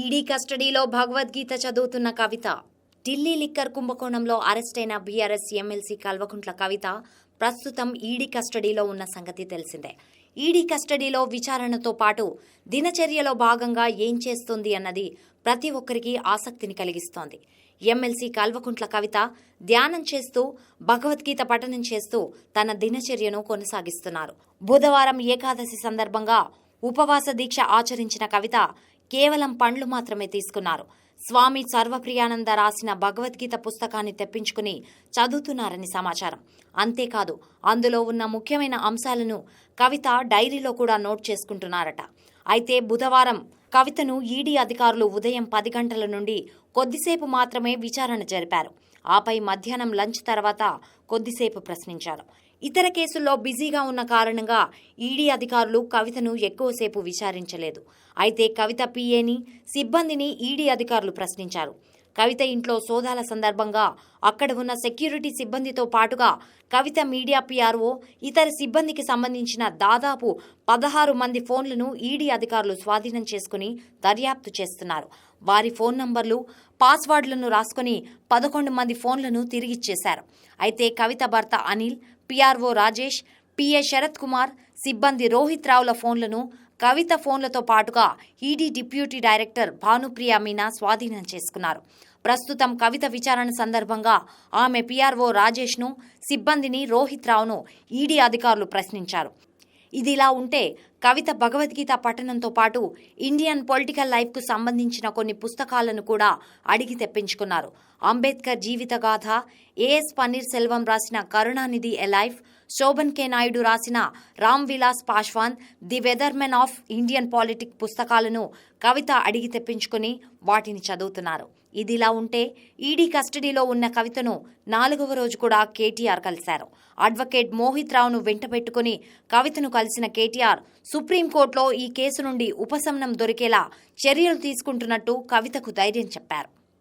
ED కస్టడీలో భగవద్గీత చదువుతున్న కవిత. Delhi liquor కుంభకోణంలో అరెస్టైన బీఆర్ఎస్ ఎమ్మెల్సీ కల్వకుంట్ల కవిత ప్రస్తుతం ఈడీ కస్టడీలో ఉన్న సంగతి తెలిసిందే. ఈడీ కస్టడీలో విచారణతో పాటు దినచర్యలో భాగంగా ఏం చేస్తుంది అన్నది ప్రతి ఒక్కరికి ఆసక్తిని కలిగిస్తోంది. ఎమ్మెల్సీ కల్వకుంట్ల కవిత ధ్యానం చేస్తూ భగవద్గీత పఠనం చేస్తూ తన దినచర్యను కొనసాగిస్తున్నారు. బుధవారం ఏకాదశి సందర్భంగా ఉపవాస దీక్ష ఆచరించిన కవిత కేవలం పండ్లు మాత్రమే తీసుకున్నారు. స్వామి సర్వప్రియానంద రాసిన భగవద్గీత పుస్తకాన్ని తెప్పించుకుని చదువుతున్నారని సమాచారం. అంతేకాదు అందులో ఉన్న ముఖ్యమైన అంశాలను కవిత డైరీలో కూడా నోట్ చేసుకుంటున్నారట. అయితే బుధవారం కవితను ఈడీ అధికారులు ఉదయం పది గంటల నుండి కొద్దిసేపు మాత్రమే విచారణ జరిపారు. ఆపై మధ్యాహ్నం లంచ్ తర్వాత కొద్దిసేపు ప్రశ్నించారు. ఇతర కేసుల్లో బిజీగా ఉన్న కారణంగా ఈడీ అధికారులు కవితను ఎక్కువసేపు విచారించలేదు. అయితే కవిత పీఏని సిబ్బందిని ఈడీ అధికారులు ప్రశ్నించారు. కవిత ఇంట్లో సోదాల సందర్భంగా అక్కడ ఉన్న సెక్యూరిటీ సిబ్బందితో పాటుగా కవిత మీడియా పిఆర్ఓ ఇతర సిబ్బందికి సంబంధించిన దాదాపు పదహారు మంది ఫోన్లను ఈడీ అధికారులు స్వాధీనం చేసుకుని దర్యాప్తు చేస్తున్నారు. వారి ఫోన్ నంబర్లు పాస్వర్డ్లను రాసుకుని పదకొండు మంది ఫోన్లను తిరిగిచ్చేశారు అయితే కవిత భర్త అనిల్ పిఆర్ఓ రాజేష్ పిఏ శరత్ కుమార్ సిబ్బంది రోహిత్ రావుల ఫోన్లను కవిత ఫోన్లతో పాటుగా ED deputy director Bhanupriya Meena స్వాధీనం చేసుకున్నారు. ప్రస్తుతం కవిత విచారణ సందర్భంగా ఆమె పిఆర్ఓ రాజేష్ను సిబ్బందిని రోహిత్ రావును ఈడీ అధికారులు ప్రశ్నించారు. ఇదిలా ఉంటే కవిత భగవద్గీత పఠనంతో పాటు ఇండియన్ పొలిటికల్ లైఫ్కు సంబంధించిన కొన్ని పుస్తకాలను కూడా అడిగి తెప్పించుకున్నారు. అంబేద్కర్ జీవిత గాథ ఏఎస్ పన్నీర్ సెల్వం రాసిన Karunanidhi a life Shobhan K Naidu రాసిన Ram Vilas Paswan the weathermen of Indian politic పుస్తకాలను కవిత అడిగి తెప్పించుకుని వాటిని చదువుతున్నారు. ఇదిలా ఉంటే ఈడీ కస్టడీలో ఉన్న కవితను నాలుగవ రోజు కూడా కేటీఆర్ కలిశారు. అడ్వకేట్ మోహిత్ రావును వెంటబెట్టుకుని కవితను కలిసిన కేటీఆర్ సుప్రీంకోర్టులో ఈ కేసు నుండి ఉపశమనం దొరికేలా చర్యలు తీసుకుంటున్నట్టు కవితకు ధైర్యం చెప్పారు.